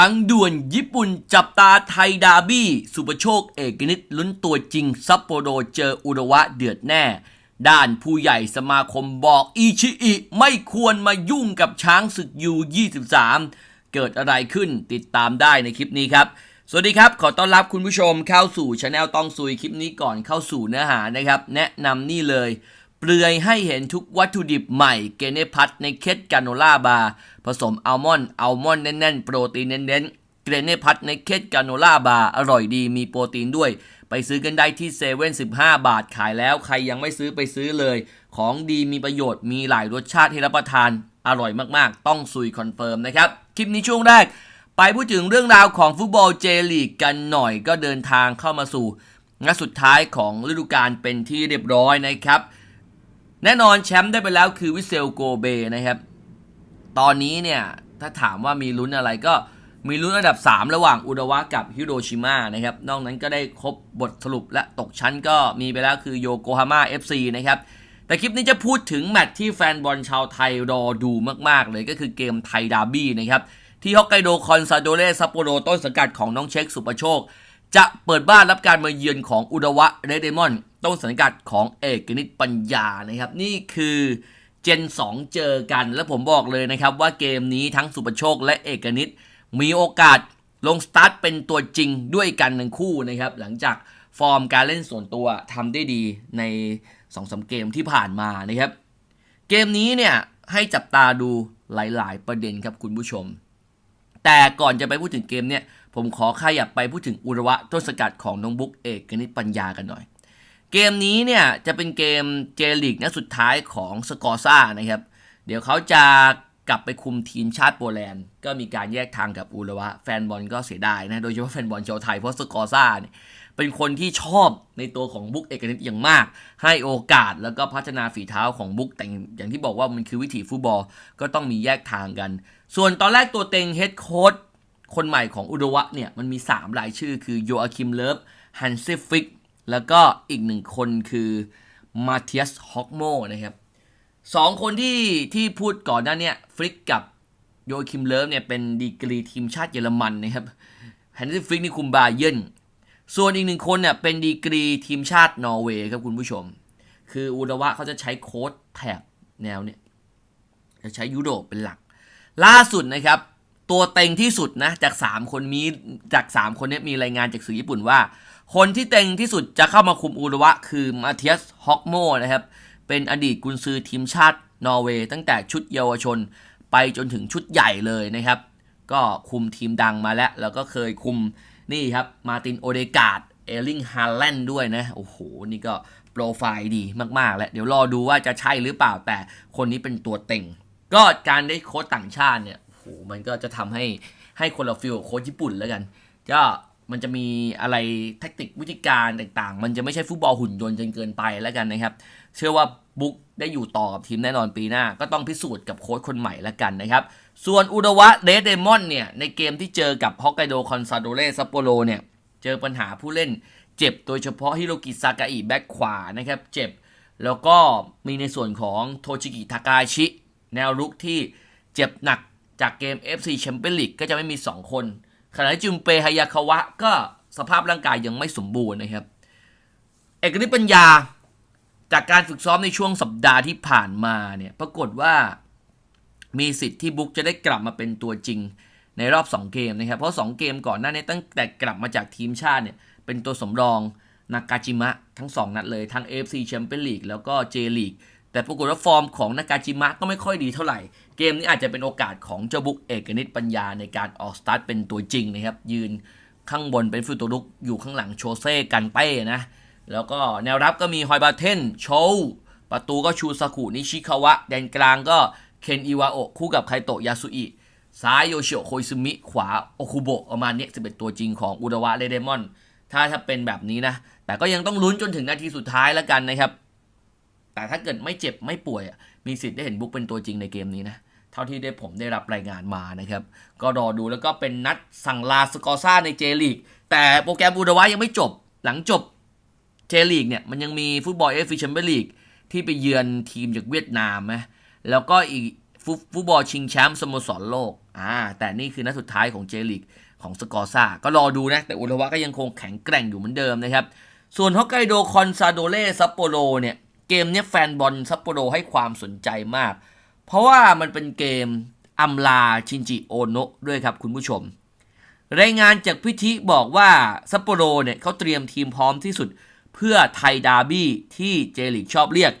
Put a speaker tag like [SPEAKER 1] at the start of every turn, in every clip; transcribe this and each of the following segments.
[SPEAKER 1] ฟังด่วนญี่ปุ่นจับตาไทยดาบี้ สุปโชคเอกนิตลุ้นตัวจริง ซัปโปโรเจออุระวะเดือดแน่ ด้านผู้ใหญ่สมาคมบอกอิชิอิ ไม่ควรมายุ่งกับช้างศึกยู23 เกิดอะไรขึ้นติดตามได้ในคลิปนี้ครับ สวัสดีครับ ขอต้อนรับคุณผู้ชมเข้าสู่ช anel ต้องซุยคลิปนี้ก่อนเข้าสู่เนื้อหานะครับ แนะนำนี่เลย เปลือยให้เห็นทุกวัตถุดิบใหม่เกเนพัทในเคสกาโนล่าบาร์ผสมอัลมอนด์อัลมอนด์แน่นๆ โปรตีนเน้นๆ เกเนพัทในเคสกาโนล่าบาร์อร่อยดีมีโปรตีนด้วย ไปซื้อกันได้ที่เซเว่น15บาทขายแล้วใครยังไม่ซื้อไปซื้อเลย ของดีมีประโยชน์มีหลายรสชาติให้รับประทาน อร่อยมากๆ ต้องซุยคอนเฟิร์มนะครับ คลิปนี้ช่วงแรก ไปพูดถึงเรื่องราวของฟุตบอลเจลีกกันหน่อยก็เดินทางเข้ามาสู่นัดสุดท้ายของฤดูกาลเป็นที่เรียบร้อยนะครับ แน่นอนแชมป์ได้ไปแล้วคือวิเซลโกเบนะครับ ตอนนี้เนี่ย ถ้าถามว่ามีลุ้นอะไรก็มีลุ้นอันดับ 3 ระหว่างอุดาวะกับฮิโรชิมานะครับ นอกนั้นก็ได้ครบบทสรุปและตกชั้นก็มีไปแล้วคือโยโกฮาม่า FC นะครับแต่คลิปนี้จะพูดถึงแมตช์ที่แฟนบอลชาวไทยรอดูมาก ๆ เลยก็คือเกมไทยดาร์บี้นะครับ ที่ฮอกไกโดคอนซาโดเรซัปโปโรต้นสังกัดของน้องเช็คสุปโชค จะเปิดบ้านรับการมาเยือนของอุดาวะเรเดมอน ต้นสังกัดของเอกนิตปัญญานะครับ นี่คือเจน 2 เจอกัน และผมบอกเลยนะครับว่าเกมนี้ทั้งสุปโชคและเอกนิตมีโอกาสลงสตาร์ทเป็นตัวจริงด้วยกันทั้งคู่นะครับ หลังจากฟอร์มการเล่นส่วนตัวทำได้ดีใน2อสเกมที่ผ่านมานะครับ เกมนี้เนี่ยให้จับตาดูหลาย ๆ ประเด็นครับคุณผู้ชม แต่ก่อนจะไปพูดถึงเกมเนี่ยผมขอขยับไปพูดถึงอุระวะต้นสกัดของน้องบุ๊กเอกกนิตปัญญากันหน่อย เกมนี้เนี่ยจะเป็นเกมเจลีกนัดสุดท้ายของสกอร์ซ่านะครับ เดี๋ยวเขาจะกลับไปคุมทีมชาติโปแลนด์ ก็มีการแยกทางกับอุรวะ แฟนบอลก็เสียดายนะ โดยเฉพาะแฟนบอลชาวไทยเพราะสกอร์ซ่าเนี่ยเป็นคนที่ชอบในตัวของบุ๊กเอกนิตอย่างมาก ให้โอกาสแล้วก็พัฒนาฝีเท้าของบุ๊กแต่อย่างที่บอกว่ามันคือวิถีฟุตบอลก็ต้องมีแยกทางกัน ส่วนตอนแรกตัวเต็งเฮดโค้ชคนใหม่ของอุดวะเนี่ยมันมี 3 รายชื่อคือโยอาคิมเลิฟฮันเซฟิก แล้วก็อีกหนึ่งคนคือมาเทียสฮอกโมนะครับสองคนที่ที่พูดก่อนหน้าเนี้ฟริกกับโยอาคิมเลิฟเนี่ยเป็นดีกรีทีมชาติเยอรมันนะครับแฮนเซฟิกนี่คุมบาเยนส่วนอีกหนึ่งคนเนี่ยเป็นดีกรีทีมชาตินอร์เวย์ครับคุณผู้ชม คืออุดวะเขาจะใช้โค้ดแถบแนวเนี่ยจะใช้ยุโรปเป็นหลัก ล่าสุดนะครับ ตัวเต็งที่สุดนะจาก 3 คนมีจาก 3 คนนี้มีรายงานจากสื่อญี่ปุ่นว่า คนที่เต็งที่สุดจะเข้ามาคุมอุรวะคือมาเทียสฮอกโมนะครับ เป็นอดีตกุนซือทีมชาตินอร์เวย์ตั้งแต่ชุดเยาวชนไปจนถึงชุดใหญ่เลยนะครับ ก็คุมทีมดังมาแล้ว แล้วก็เคยคุมนี่ครับมาตินโอเดกาดเอลิงฮารแลนด์ด้วยนะ โอ้โห นี่ก็โปรไฟล์ดีมาก ๆ แล้ว เดี๋ยวรอดูว่าจะใช่หรือเปล่าแต่คนนี้เป็นตัวเต็ง ก็การได้โค้ชต่างชาติเนี่ยโอ้โหมันก็จะทำให้ให้คนละฟิลโค้ชญี่ปุ่นแล้วกัน ก็ มันจะมีอะไรแทคติกวิธีการต่างๆ มันจะไม่ใช่ฟุตบอลหุ่นยนต์จนเกินไปแล้วกันนะครับ เชื่อว่าบุ๊กได้อยู่ต่อกับทีมแน่นอนปีหน้า ก็ต้องพิสูจน์กับโค้ชคนใหม่แล้วกันนะครับ ส่วนอุดวะเดเดมอนเนี่ย ในเกมที่เจอกับฮอกไกโดคอนซาโดเรซัปโปโรเนี่ย เจอปัญหาผู้เล่นเจ็บโดยเฉพาะฮิโรกิซากาอิแบ็คขวานะครับเจ็บ แล้วก็มีในส่วนของโทชิกิทากาชิ แนวรุกที่เจ็บหนักจากเกม FC Champions League ก็จะไม่มี 2 คน ขณะที่จุมเปฮายาคาวะก็สภาพร่างกายยังไม่สมบูรณ์นะครับ เอกนิปัญญาจากการฝึกซ้อมในช่วงสัปดาห์ที่ผ่านมาเนี่ยปรากฏว่ามีสิทธิ์ที่บุ๊กจะได้กลับมาเป็นตัวจริงในรอบ 2 เกมนะครับ เพราะ 2 เกมก่อนหน้านี้ตั้งแต่กลับมาจากทีมชาติเนี่ยเป็นตัวสำรองนากาจิมะทั้ง 2 นัดเลย ทั้ง AFC Champions League แล้วก็ J League แต่ปรากฏว่าฟอร์มของนากาจิมะก็ไม่ค่อยดีเท่าไหร่ เกมนี้อาจจะเป็นโอกาสของเจ้าบุกเอกนิตปัญญาในการออกสตาร์ทเป็นตัวจริงนะครับ ยืนข้างบนเป็นฟูตัวลุกอยู่ข้างหลังโชเซ่กันเป้นะ แล้วก็แนวรับก็มีฮอยบาเทนโชวประตูก็ชูซากุนิชิคาวะ แดนกลางก็เคนอิวาโอะคู่กับไคโตะยาสุอิซ้ายโยชิโอโคอิซึมิ ขวาโอคุโบะประมาณนี้11 ตัวจริงของอุดาวะเรเดมอน ถ้าถ้าเป็นแบบนี้นะ แต่ก็ยังต้องลุ้นจนถึงนาทีสุดท้ายแล้วกันนะครับ แต่ถ้าเกิดไม่เจ็บไม่ป่วย มีสิทธิ์ได้เห็นบุ๊กเป็นตัวจริงในเกมนี้นะเท่าที่ได้ผมได้รับรายงานมานะครับ ก็รอดูแล้วก็เป็นนัดสั่งลาสกอร์ซ่าในเจลีกแต่โปรแกรมอุดาวะยังไม่จบ หลังจบเจลีกเนี่ยมันยังมีฟุตบอลเอฟฟิชเชมเปี้ยนลีกที่ไปเยือนทีมจากเวียดนามนะแล้วก็อีกฟุตฟุตบอลชิงแชมป์สโมสรโลกอ่าแต่นี่คือนัดสุดท้ายของเจลีกของสกอร์ซาก็รอดูนะ แต่อุรวะก็ยังคงแข็งแกร่งอยู่เหมือนเดิมนะครับ ส่วนฮอกไกโดคอนซาโดเล่ซัปโปโรเนี่ย เกมนี้แฟนบอลซัปโปโรให้ความสนใจมาก เพราะว่ามันเป็นเกมอำลาชินจิโอโนะด้วยครับคุณผู้ชม รายงานจากพิธิบอกว่าซัปโปโรเนี่ยเขาเตรียมทีมพร้อมที่สุด เพื่อไทยดาร์บี้ที่เจลิกชอบเรียก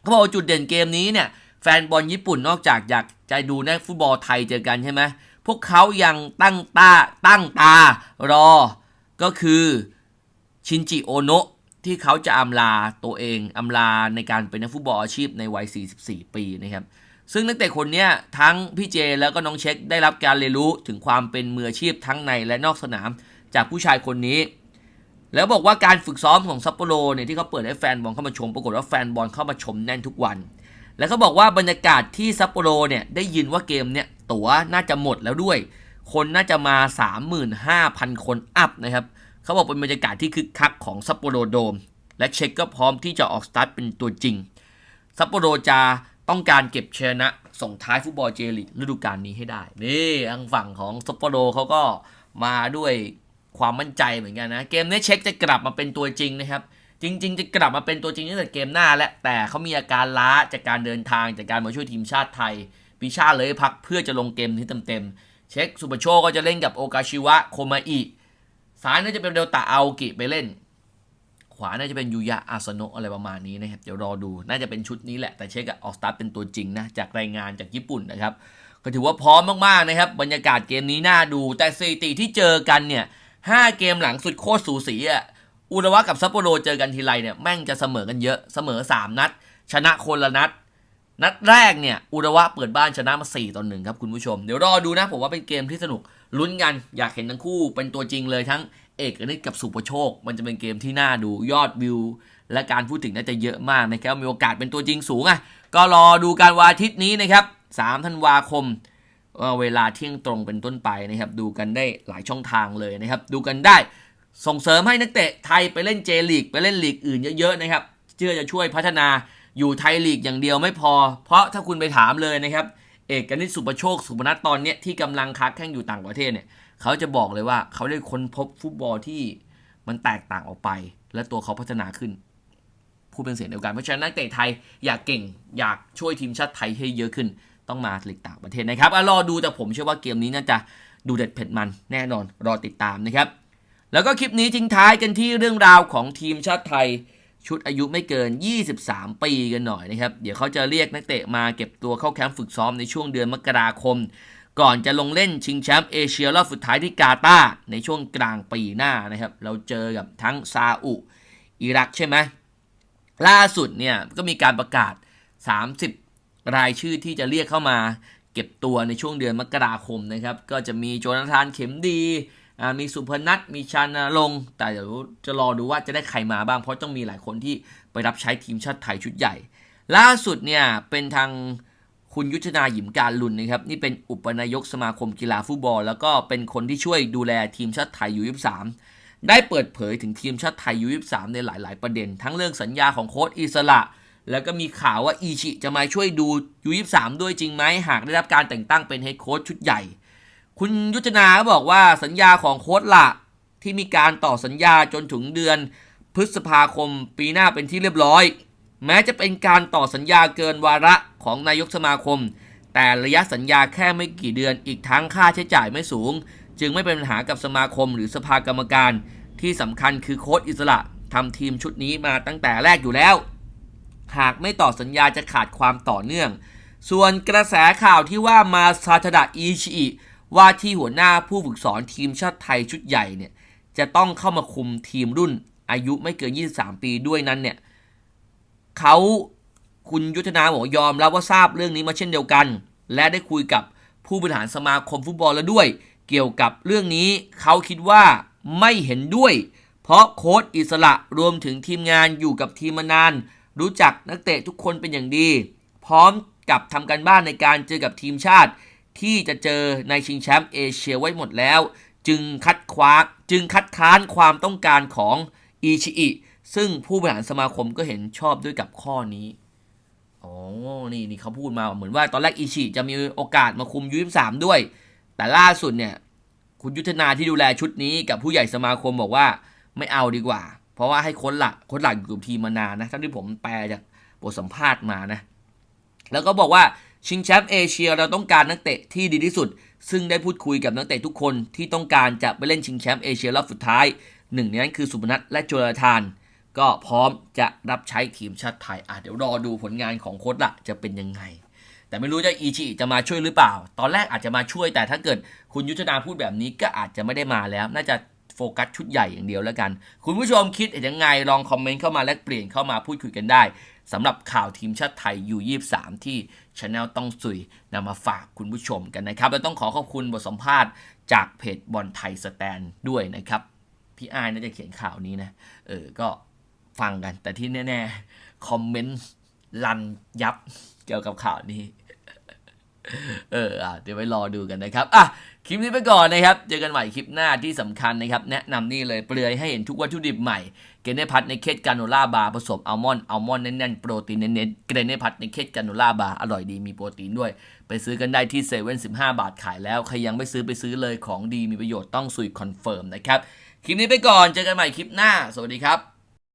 [SPEAKER 1] เขาบอกจุดเด่นเกมนี้เนี่ยแฟนบอลญี่ปุ่นนอกจากอยากจะดูนักฟุตบอลไทยเจอกันใช่ไหมพวกเขายังตั้งตาตั้งตารอ ก็คือชินจิโอโนะ ที่เขาจะอำลาตัวเองอำลาในการเป็นนักฟุตบอลอาชีพในวัย 44 ปีนะครับซึ่งนักเตะคนเนี้ยทั้งพี่เจแล้วก็น้องเช็คได้รับการเรียนรู้ถึงความเป็นมืออาชีพทั้งในและนอกสนามจากผู้ชายคนนี้ แล้วบอกว่าการฝึกซ้อมของซัปโปโรเนี่ยที่เขาเปิดให้แฟนบอลเข้ามาชม ปรากฏว่าแฟนบอลเข้ามาชมแน่นทุกวัน แล้วเขาบอกว่าบรรยากาศที่ซัปโปโรเนี่ยได้ยินว่าเกมเนี่ยตั๋วน่าจะหมดแล้วด้วย คนน่าจะมา 35,000 คนอัพนะครับ เขาบอกเป็นบรรยากาศที่คึกคักของซัปโปโรโดม และเช็คก็พร้อมที่จะออกสตาร์ทเป็นตัวจริงซัปโปโรจะต้องการเก็บชนะส่งท้ายฟุตบอลเจลีกฤดูกาลนี้ให้ได้ นี่ทางฝั่งของซัปโปโรเขาก็มาด้วยความมั่นใจเหมือนกันนะ เกมนี้เช็คจะกลับมาเป็นตัวจริงนะครับ จริง ๆ จะกลับมาเป็นตัวจริงตั้งแต่เกมหน้าแล้วแต่เขามีอาการล้าจากการเดินทางจากการมาช่วยทีมชาติไทยปีชาเลยพักเพื่อจะลงเกมนี้เต็มๆเช็คสุปโชก็จะเล่นกับโอกาชิวะโคมาอิ ซ้ายน่าจะเป็นเดลตาเอากิไปเล่น ขวาน่าจะเป็นยูยะอาสโนะอะไรประมาณนี้นะครับ เดี๋ยวรอดูน่าจะเป็นชุดนี้แหละแต่เช็คอะออกสตาร์ทเป็นตัวจริงนะ จากรายงานจากญี่ปุ่นนะครับ ก็ถือว่าพร้อมมากๆนะครับ บรรยากาศเกมนี้น่าดู แต่สถิติที่เจอกันเนี่ยห้าเกมหลังสุดโคตรสูสีอะอุระวะกับซัปโปโรเจอกันทีไรเนี่ยแม่งจะเสมอกันเยอะเสมอ 3 นัด ชนะคนละนัด นัดแรกเนี่ยอุระวะเปิดบ้านชนะมา4ต่อหนึ่งครับคุณผู้ชม เดี๋ยวรอดูนะผมว่าเป็นเกมที่สนุกลุ้นกัน อยากเห็นทั้งคู่เป็นตัวจริงเลยทั้งเอกนิตกับสุประโชค มันจะเป็นเกมที่น่าดูยอดวิว และการพูดถึงน่าจะเยอะมากนะครับมีโอกาสเป็นตัวจริงสูงอะก็รอดูการวันอาทิตย์นี้นะครับ3ธันวาคมเอ่อเวลาเที่ยงตรงเป็นต้นไปนะครับดูกันได้หลายช่องทางเลยนะครับดูกันได้ส่งเสริมให้นักเตะไทยไปเล่นเจลีกไปเล่นลีกอื่นเยอะๆนะครับเชื่อจะช่วยพัฒนา อยู่ไทยลีกอย่างเดียวไม่พอ เพราะถ้าคุณไปถามเลยนะครับ เอกนิตสุประโชคสุพนัทตอนเนี้ยที่กำลังค้าแข่งอยู่ต่างประเทศเนี่ยเขาจะบอกเลยว่าเขาได้ค้นพบฟุตบอลที่มันแตกต่างออกไป และตัวเขาพัฒนาขึ้นพูดเป็นเสียงเดียวกันเพราะฉะนั้นนักเตะไทยอยากเก่งอยากช่วยทีมชาติไทยให้เยอะขึ้น ต้องมาหลีกต่างประเทศนะครับอะรอดูแต่ผมเชื่อว่าเกมนี้น่าจะดูเด็ดเผ็ดมันแน่นอนรอติดตามนะครับ แล้วก็คลิปนี้ทิ้งท้ายกันที่เรื่องราวของทีมชาติไทย ชุดอายุไม่เกิน 23 ปีกันหน่อยนะครับ เดี๋ยวเขาจะเรียกนักเตะมาเก็บตัวเข้าแคมป์ฝึกซ้อมในช่วงเดือนมกราคม ก่อนจะลงเล่นชิงแชมป์เอเชียรอบสุดท้ายที่กาตาร์ในช่วงกลางปีหน้านะครับ เราเจอกับทั้งซาอุ อิรักใช่ไหม ล่าสุดเนี่ยก็มีการประกาศ 30 รายชื่อที่จะเรียกเข้ามา เก็บตัวในช่วงเดือนมกราคมนะครับ ก็จะมีโจนาธานเข็มดี มีสุพนัทมีชานาลง แต่เดี๋ยวจะรอดูว่าจะได้ใครมาบ้าง เพราะต้องมีหลายคนที่ไปรับใช้ทีมชาติไทยชุดใหญ่ ล่าสุดเนี่ยเป็นทางคุณยุทธนาหยิมการลุนนะครับนี่เป็นอุปนายกสมาคมกีฬาฟุตบอล แล้วก็เป็นคนที่ช่วยดูแลทีมชาติไทยยู23ได้เปิดเผยถึงทีมชาติไทยยู23ในหลาย ๆ ประเด็น ทั้งเรื่องสัญญาของโค้ชอิสระ แล้วก็มีข่าวว่าอีชิจะมาช่วยดูยู23ด้วยจริงไหมหากได้รับการแต่งตั้งเป็นเฮดโค้ชชุดใหญ่ คุณยุทธนาบอกว่าสัญญาของโค้ชละที่มีการต่อสัญญาจนถึงเดือนพฤษภาคมปีหน้าเป็นที่เรียบร้อย แม้จะเป็นการต่อสัญญาเกินวาระของนายกสมาคม แต่ระยะสัญญาแค่ไม่กี่เดือนอีกทั้งค่าใช้จ่ายไม่สูง จึงไม่เป็นปัญหากับสมาคมหรือสภากรรมการ ที่สำคัญคือโค้ชอิสระทำทีมชุดนี้มาตั้งแต่แรกอยู่แล้ว หากไม่ต่อสัญญาจะขาดความต่อเนื่อง ส่วนกระแสข่าวที่ว่ามาซาทดะอิชิอิ ว่าที่หัวหน้าผู้ฝึกสอนทีมชาติไทยชุดใหญ่เนี่ยจะต้องเข้ามาคุมทีมรุ่นอายุไม่เกิน 23 ปีด้วยนั้นเนี่ยเขาคุณยุทธนาบอกยอมรับว่าทราบเรื่องนี้มาเช่นเดียวกัน และได้คุยกับผู้บริหารสมาคมฟุตบอลแล้วด้วย เกี่ยวกับเรื่องนี้เขาคิดว่าไม่เห็นด้วย เพราะโค้ชอิสระรวมถึงทีมงานอยู่กับทีมมานาน รู้จักนักเตะทุกคนเป็นอย่างดี พร้อมกับทำการบ้านในการเจอกับทีมชาติ ที่จะเจอในชิงแชมป์เอเชียไว้หมดแล้ว จึงคัดคว้าจึงคัดค้านความต้องการของอิชิอิซึ่งผู้บริหารสมาคมก็เห็นชอบด้วยกับข้อนี้ อ๋อ นี่นี่เขาพูดมาเหมือนว่าตอนแรกอิชิจะมีโอกาสมาคุมยูสามด้วย แต่ล่าสุดเนี่ย คุณยุทธนาที่ดูแลชุดนี้กับผู้ใหญ่สมาคมบอกว่าไม่เอาดีกว่า เพราะว่าให้ค้ชหลักค้ชหลักอยู่กับทีมมานานนะทั้งที่ผมแปลจากบทสัมภาษณ์มานะ แล้วก็บอกว่า ชิงแชมป์เอเชียเราต้องการนักเตะที่ดีที่สุด ซึ่งได้พูดคุยกับนักเตะทุกคนที่ต้องการจะไปเล่นชิงแชมป์เอเชียรอบสุดท้ายหนึ่งในนั้นคือสุพนัทและโจลธาน ก็พร้อมจะรับใช้ทีมชาติไทยอะเดี๋ยวรอดูผลงานของโค้ชละจะเป็นยังไง แต่ไม่รู้จะอีชิจะมาช่วยหรือเปล่า ตอนแรกอาจจะมาช่วยแต่ถ้าเกิดคุณยุทธนาพูดแบบนี้ก็อาจจะไม่ได้มาแล้ว น่าจะโฟกัสชุดใหญ่อย่างเดียวแล้วกัน คุณผู้ชมคิดเห็นยังไงลองคอมเมนต์เข้ามาแลกเปลี่ยนเข้ามาพูดคุยกันได้ สำหรับข่าวทีมชาติไทยยู23ที่ช anel ต้องสุยนำมาฝากคุณผู้ชมกันนะครับ และต้องขอขอบคุณบทสัมภาษณ์จากเพจบอลไทยสแตนด้วยนะครับ พี่อายน่าจะเขียนข่าวนี้นะ เออ ก็ฟังกัน แต่ที่แน่ ๆ คอมเมนต์ลันยับเกี่ยวกับข่าวนี้ เอออะเดี๋ยวไปรอดูกันนะครับอะคลิปนี้ไปก่อนนะครับ เจอกันใหม่คลิปหน้าที่สำคัญนะครับ แนะนำนี่เลยเปลือยให้เห็นทุกวัตถุดิบใหม่ เกรเนพัทในเคสกาโนล่าบาร์ผสมอัลมอนด์อัลมอนด์แน่นๆ โปรตีนเน้นๆ เกรเนพัทในเคสกาโนล่าบาร์อร่อยดีมีโปรตีนด้วย ไปซื้อกันได้ที่เซเว่นสิบาทขายแล้ว ใครยังไม่ซื้อไปซื้อเลยของดีมีประโยชน์ต้องสุยคอนเฟิร์มนะครับ คลิปนี้ไปก่อน เจอกันใหม่คลิปหน้า สวัสดีครับ